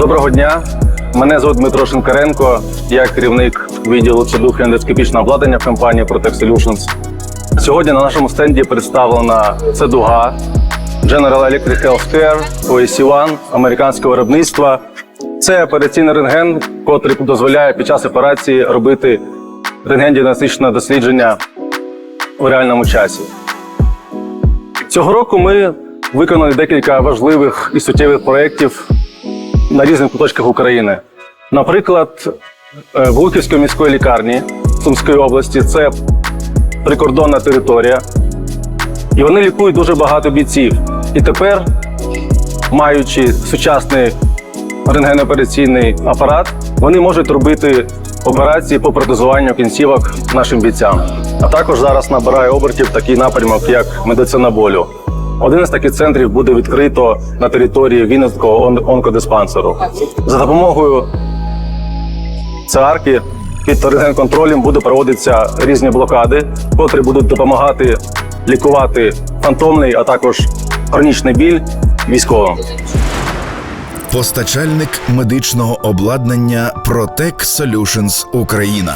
Доброго дня. Мене звуть Дмитро Шинкаренко. Я керівник відділу цидухи ендоскопічного обладнання в компанії Protect Solutions. Сьогодні на нашому стенді представлена цедуга General Electric Healthcare OEC-1 американського виробництва. Це операційний рентген, котрий дозволяє під час операції робити рентген-діагностичне дослідження у реальному часі. Цього року ми виконали декілька важливих і суттєвих проєктів на різних куточках України. Наприклад, е, в Луківської міської лікарні Сумської області це прикордонна територія, і вони лікують дуже багато бійців. І тепер, маючи сучасний рентгенопераційний апарат, вони можуть робити операції по протезуванню кінцівок нашим бійцям. А також зараз набирає обертів такий напрямок, як медицина болю. Один із таких центрів буде відкрито на території Вінницького он- онкодиспансеру. За допомогою ЦАРКи під рентген-контролем буде проводитися різні блокади, котрі будуть допомагати лікувати фантомний, а також хронічний біль військовим. Постачальник медичного обладнання Protec Solutions Україна.